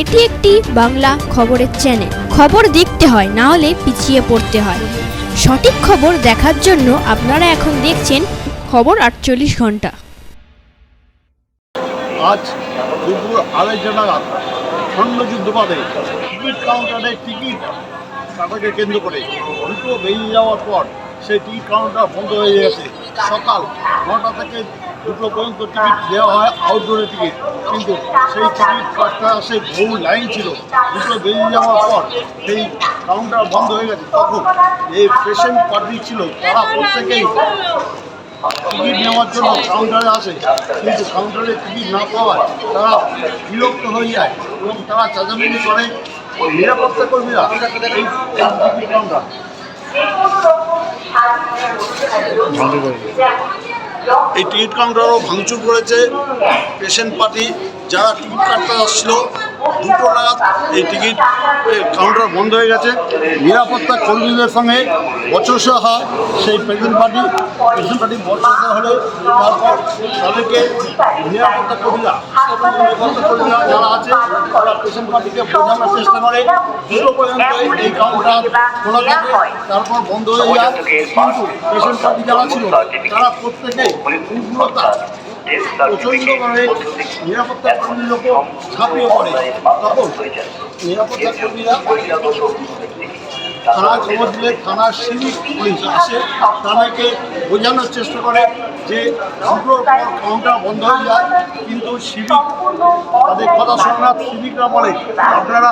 এটি একটি বাংলা খবরের চ্যানেল খবর দেখতে হয়, না হলে পিছিয়ে পড়তে হয়। সঠিক খবর দেখার জন্য আপনারা এখন দেখছেন খবর আটচল্লিশ ঘণ্টা। আজ দুপুর আড়াইটা নাগাদ খণ্ডযুদ্ধবাদে টিকিট কাউন্টারে টিকিট কেন্দ্র করে দুটো বেরিয়ে যাওয়ার পর সেই টিকিট কাউন্টার বন্ধ হয়ে গেছে। সকাল নটা থেকে দুটো পর্যন্ত টিকিট দেওয়া হয় আউটডোরের টিকিট কিন্তু সেই টিকিট কাটটা সেই বহু লাইন ছিল। দুটো বেরিয়ে যাওয়ার পর সেই কাউন্টার বন্ধ হয়ে গেছে। তখন এই পেশেন্ট পার্টি ছিল, তারা প্রত্যেকেই টিকিট নেওয়ার জন্য কাউন্টারে আসে। কিন্তু কাউন্টারে টিকিট না পাওয়ায় তারা বিরক্ত হয়ে যায় এবং তারা চাঁদামিনি করে। নিরাপত্তা কর্মীরা এই টিকিট কাউন্টার এই টিকিট কাউন্টারও ভাঙচুর করেছে পেশেন্ট পার্টি যারা টিকিট কাটতে আসছিল দুটো নাগাদ এই টিকিট কাউন্টার বন্ধ হয়ে গেছে। নিরাপত্তা কর্মীদের সঙ্গে বচসা হয় সেই পেশেন্ট পার্টি পেশেন্ট পার্টি বচসা হলে তারপর তাদেরকে নিরাপত্তা কর্মীরা নিরাপত্তা কর্মীরা যারা আছে, তারা পেশেন্ট পার্টিকে বোঝানোর চেষ্টা করে। দুটো পর্যন্ত এই কাউন্টার খোলা থাকে, তারপর বন্ধ হয়ে যায়। কিন্তু পার্টি যারা ছিল, তারা প্রত্যেকেই উগ্রতা প্রচণ্ডভাবে নিরাপত্তা কর্মীর লোক ঝাঁপিয়ে পড়ে। তখন নিরাপত্তা কর্মীরা থানায় খবর দিলে থানার সিভিক পুলিশ আসে তাদেরকে বোঝানোর চেষ্টা করে যে কাউন্টার বন্ধ হয়ে যায়, কিন্তু সিভিক তাদের কথা শোনে না, সিভিকরা বলে, আপনারা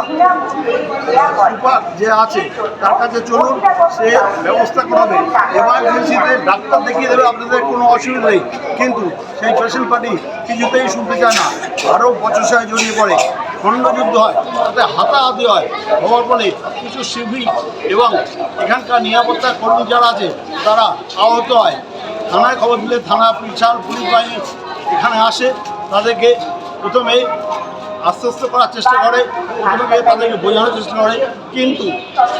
সুপার যে আছে, তার কাছে চলুন, সে ব্যবস্থা করাবে। এমার্জেন্সিতে ডাক্তার দেখিয়ে দেবে, আপনাদের কোনো অসুবিধা নেই। কিন্তু সেই পেশেন্ট পার্টি কিছুতেই শুনতে চায় না। আরও বচসায় জড়িয়ে পড়ে। খণ্ডযুদ্ধ হয়, তাতে হাতাহাতি হয়, হওয়ার ফলে কিছু সিভিক এবং এখানকার নিরাপত্তা কর্মী যারা আছে, তারা আহত হয়। থানায় খবর দিলে থানা বিশাল পুলিশ বাহিনী এখানে আসে, তাদেরকে প্রথমে আশ্বস্ত করার চেষ্টা করে প্রথমে তাদেরকে বোঝানোর চেষ্টা করে, কিন্তু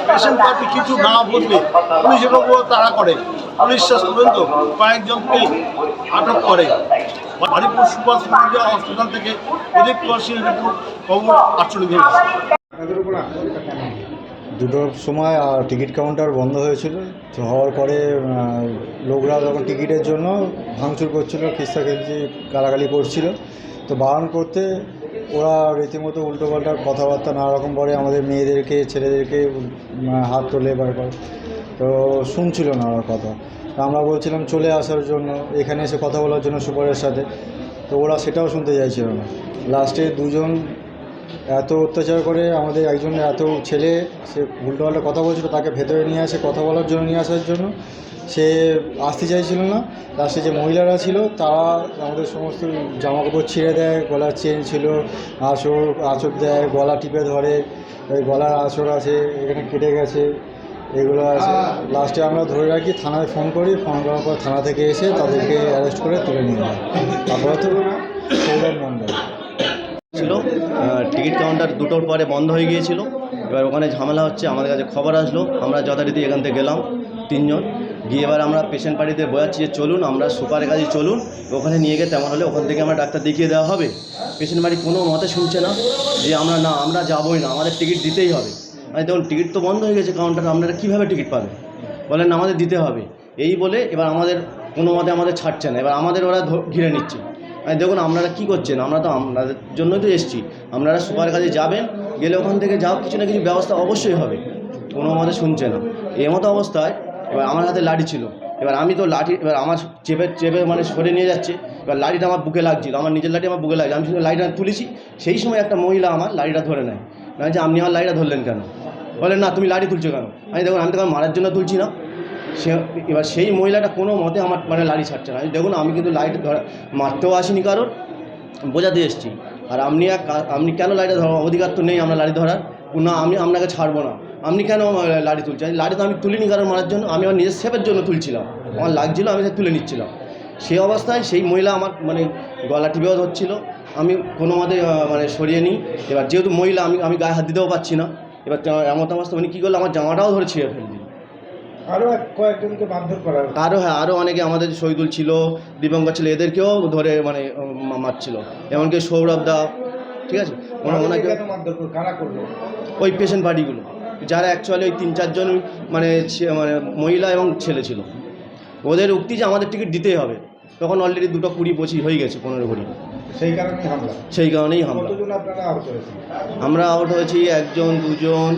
পেশেন্ট পার্টি কিছু না বুঝলে পুলিশের ওপর তারা করে। পুলিশ শেষ পর্যন্ত কয়েকজনকে আটক করে। বাড়িপুর সুপার স্পেশালিটি হসপিটাল থেকে অধিক সিং রিপোর্ট, খবর আটচল্লিশ দুটোর সময় আর টিকিট কাউন্টার বন্ধ হয়েছিল। তো হওয়ার পরে লোকরা যখন টিকিটের জন্য ভাঙচুর করছিল খিস্তা খিস্তি গালাগালি করছিল, তো বারণ করতে ওরা রীতিমতো উল্টোপাল্টা কথাবার্তা নানা বলে আমাদের মেয়েদেরকে, ছেলেদেরকে হাত তোলে বারবার করে তো শুনছিল না ওরা কথা। আমরা বলছিলাম চলে আসার জন্য, এখানে এসে কথা বলার জন্য সুপারের সাথে। তো ওরা সেটাও শুনতে চাইছিল না। লাস্টে দুজন এত অত্যাচার করে আমাদের একজন এত ছেলে, সে উল্টোপাল্টা কথা বলছিল, তাকে ভেতরে নিয়ে আসে, কথা বলার জন্য নিয়ে আসার জন্য। সে আসতে চাইছিল না। লাস্টে যে মহিলারা ছিল, তারা আমাদের সমস্ত জামা কাপড় ছিঁড়ে দেয়, গলার চেন ছিল আঁচড় আঁচড় দেয়, গলা টিপে ধরে, এই গলার আঁচড় আছে, এখানে কেটে গেছে, এগুলো আছে। লাস্টে আমরা ধরে রাখি, থানায় ফোন করি, ফোন করার পর থানা থেকে এসে তাদেরকে অ্যারেস্ট করে তুলে নিয়ে যায়। তারপরে তো সৌরভ ছিল? টিকিট কাউন্টার দুটোর পরে বন্ধ হয়ে গিয়েছিল। এবার ওখানে ঝামেলা হচ্ছে, আমাদের কাছে খবর আসলো। আমরা যথারীতি এখান থেকে গেলাম তিনজন। গিয়ে এবার আমরা পেশেন্ট পার্টিতে বোঝাচ্ছি যে চলুন, আমরা সুপারের কাছে চলুন। ওখানে নিয়ে গিয়ে তেমন হলে ওখান থেকে আমরা ডাক্তার দেখিয়ে দেওয়া হবে। পেশেন্ট বাড়ি কোনো মতে শুনছে না যে আমরা না, আমরা যাবোই না, আমাদের টিকিট দিতেই হবে। মানে দেখুন, টিকিট তো বন্ধ হয়ে গেছে কাউন্টার, আপনারা কীভাবে টিকিট পাবেন? বলেন, আমাদের দিতে হবে। এই বলে এবার আমাদের কোনো মতে আমাদের ছাড়ছে না। এবার আমাদের ওরা ঘিরে নিচ্ছে। দেখুন, আপনারা কী করছেন? আমরা তো আপনাদের জন্যই তো এসেছি। আপনারা সুপার কাছে যাবেন, গেলে ওখান থেকে যাও কিছু না কিছু ব্যবস্থা অবশ্যই হবে। কোনো মতে শুনছে না। এই মতো অবস্থায় এবার আমার হাতে লাঠি ছিল। এবার আমি তো লাঠি, এবার আমার চেপে চেপে মানে সরে নিয়ে যাচ্ছে। এবার লাঠিটা আমার বুকে লাগছিল। আমার নিজের লাঠি আমার বুকে লাগছে। আমি শুধু লাঠিটা তুলেছি। সেই সময় একটা মহিলা আমার লাঠিটা ধরে নেয়। না যে আপনি আমার লাঠিটা ধরলেন কেন? বলেন না, তুমি লাঠি তুলছো কেন? আমি দেখুন, আমি তো মারার জন্য তুলছি না। সে, এবার সেই মহিলাটা কোনো মতে আমার মানে লাড়ি ছাড়ছে না। দেখুন, আমি কিন্তু লাইট ধরা, মারতেও আসিনি কারোর, বোঝাতে এসেছি। আর আপনি এক আপনি কেন লাইটে ধরার অধিকার তো নেই আমরা লাড়ি ধরার? না, আমি, আপনাকে ছাড়বো না। আপনি কেন লাড়ি তুলছেন? লাড়ি তো আমি তুলিনি কারণ মারার জন্য, আমি আমার নিজের সেফের জন্য তুলছিলাম। আমার লাগছিল, আমি তুলে নিচ্ছিলাম। সেই অবস্থায় সেই মহিলা আমার মানে গলা টিপেও ধরছিল। আমি কোনো মতে মানে সরিয়ে নিই। এবার যেহেতু মহিলা, আমি আমি গায়ে হাত দিতেও পারছি না। এবার এমন অবস্থা মানে কী করল? আমার জামাটাও ধরে ছিঁড়ে ফেল দিল আরও কয়েকজনকে মারধর করা। আরও হ্যাঁ আরও অনেকে আমাদের শহীদুল ছিল দীপঙ্কর ছিল এদেরকেও ধরে মানে মারছিল। এমনকি সৌরভ দা ঠিক আছে? ওনাকে? কারা করল? ওই পেশেন্ট পার্টিগুলো যারা অ্যাকচুয়ালি ওই তিন চারজন মানে মানে মহিলা এবং ছেলে ছিল। ওদের উক্তি যে আমাদের টিকিট দিতেই হবে। তখন অলরেডি দুটো কুড়ি পঁচিশ হয়ে গেছে পনেরো কুড়ি। সেই কারণেই হামলা। সেই কারণেই হামলা। আহত আমরা আউট হয়েছি একজন দুজন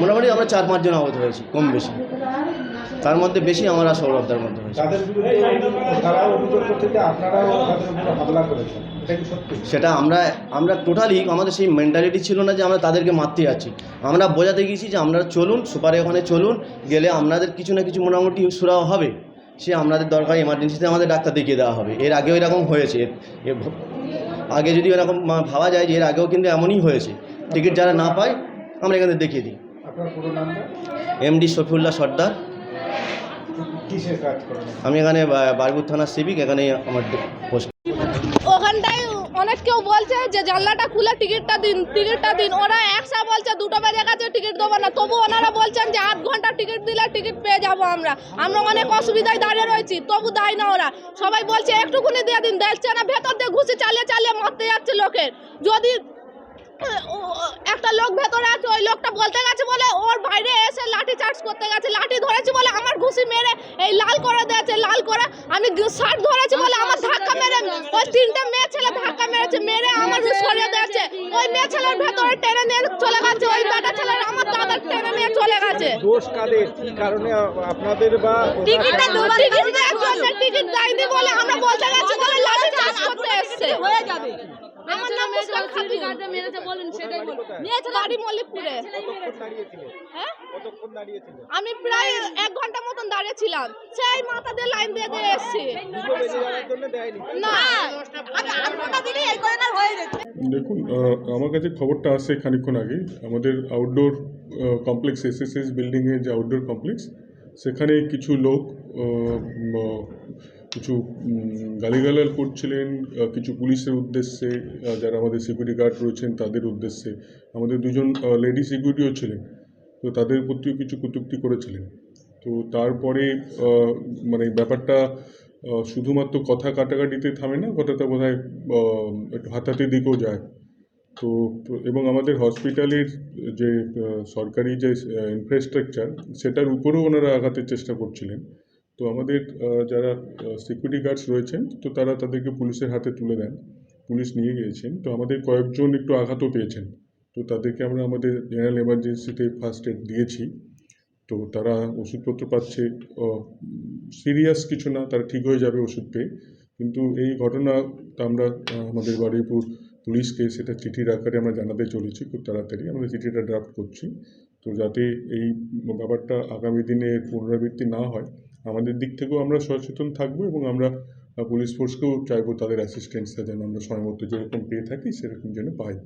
মোটামুটি আমরা চার পাঁচজন আউট হয়েছি কম বেশি। তার মধ্যে বেশি আমরা সৌরভদার মধ্যে হয়েছে। সেটা আমরা আমরা টোটালি আমাদের সেই মেন্টালিটি ছিল না যে আমরা তাদেরকে মারতে যাচ্ছি। আমরা বোঝাতে গেছি যে আপনারা চলুন সুপারে ওখানে চলুন গেলে আপনাদের কিছু না কিছু মোটামুটি সুরাও হবে। সে আপনাদের দরকার এমার্জেন্সিতে আমাদের ডাক্তার দেখিয়ে দেওয়া হবে। এর আগেও এরকম হয়েছে। আগে যদি এরকম ভাবা যায় যে এর আগেও কিন্তু এমনই হয়েছে। টিকিট যারা না পায় আমরা এখানে দেখিয়ে দিই। এমডি শফিউল্লাহ সর্দার। কিসের কাজ করেন? আমি এখানে বা- বারপুর থানার সিভিক এখানে আমার পোস্ট ওখানটায় অনেক কেউ বলছে যে জানলাটা খুলে টিকিটটা দিন টিকিটটা দিন। ওরা একসা বলছে দুটো বেজে গেছে টিকিট দেবো না। তবু ওনারা বলছেন যে আধ ঘণ্টা টিকিট দিলে টিকিট পেয়ে যাব আমরা। আমরা অনেক অসুবিধায় দাঁড়িয়ে রয়েছি তবু দেয় না ওরা। সবাই বলছে একটুকুনি দিয়ে দিন। দেখছে না ভেতর দিয়ে ঘুষি চালিয়ে চালিয়ে মারতে যাচ্ছে লোকের। যদি একটা লোক ভেতরে আছে ওই লোকটা বলতে গেছে বলে ওর বাইরে এসে লাঠি চার্জ করতে গেছে লাঠি ধরেছি বলে আমার ঘুষি মেরে এই লাল করে দিয়েছে লাল করে আমি শার্ট ধরেছি বলে আমার ধাক্কা মেরে ওই তিনটে মেয়ে ছেলে ধাক্কা মেরেছে মেরে আমার সরিয়ে দিয়েছে ওই মেয়ে ছেলের ভেতরে টেনে নিয়ে চলে গেছে ওই বেটা ছেলের আমার দাদা টেনে নিয়ে চলে গেছে। দোষ কাদের? কি কারণে আপনাদের বা টিকিটটা দুবার টিকিট দেয়নি বলে আমরা বলতে গেছি বলে লাঠি চার্জ করতে এসছে। হয়ে যাবে। আমি প্রায় এক ঘণ্টা মতন দাঁড়িয়েছিলাম। সেই মাথা দিয়ে লাইন দিয়ে দিয়ে এসছি। হয়ে যেত। দেখুন আমার কাছে খবরটা আসে খানিকক্ষণ আগে। আমাদের আউটডোর কমপ্লেক্স এসএসএস বিল্ডিংয়ের যে আউটডোর কমপ্লেক্স সেখানে কিছু লোক কিছু উম, গালিগালাজ করছিলেন কিছু পুলিশের উদ্দেশ্যে যারা আমাদের সিকিউরিটি গার্ড রয়েছেন তাদের উদ্দেশ্যে। আমাদের দুজন লেডি সিকিউরিটিও ছিলেন তো তাদের প্রতিও কিছু কটূক্তি করেছিলেন। তো তারপরে মানে ব্যাপারটা শুধুমাত্র কথা কাটাকাটিতে থামে না কথাটা বোধ হয় একটু হাতাহাতির দিকেও যায়। তো- এবং আমাদের হসপিটালের যে সরকারি যে ইনফ্রাস্ট্রাকচার সেটার উপরেও ওনারা আঘাতের চেষ্টা করছিলেন। তো আমাদের যারা সিকিউরিটি গার্ডস রয়েছেন, তো তারা তাদেরকে পুলিশের হাতে তুলে দেন। পুলিশ নিয়ে গিয়েছেন। তো আমাদের কয়েকজন একটু আঘাতও পেয়েছেন। তো তাদেরকে আমরা আমাদের জেনারেল এমার্জেন্সিতে ফার্স্ট এড দিয়েছি। তো তারা ওষুধপত্র পাচ্ছে। সিরিয়াস কিছু না, তারা ঠিক হয়ে যাবে ওষুধ পেয়ে। কিন্তু এই ঘটনা আমরা আমাদের বারুইপুর পুলিশকে সেটা চিঠির আকারে আমরা জানাতে চলেছি। খুব তাড়াতাড়ি আমরা চিঠিটা ড্রাফট করছি। তো যাতে এই ব্যাপারটা আগামী দিনে পুনরাবৃত্তি না হয় আমাদের দিক থেকেও আমরা সচেতন থাকব এবং আমরা পুলিশ ফোর্সকেও চাইব তাদের অ্যাসিস্ট্যান্সটা যেন আমরা সময় মতো যেরকম পেয়ে থাকি সেরকম যেন পাই।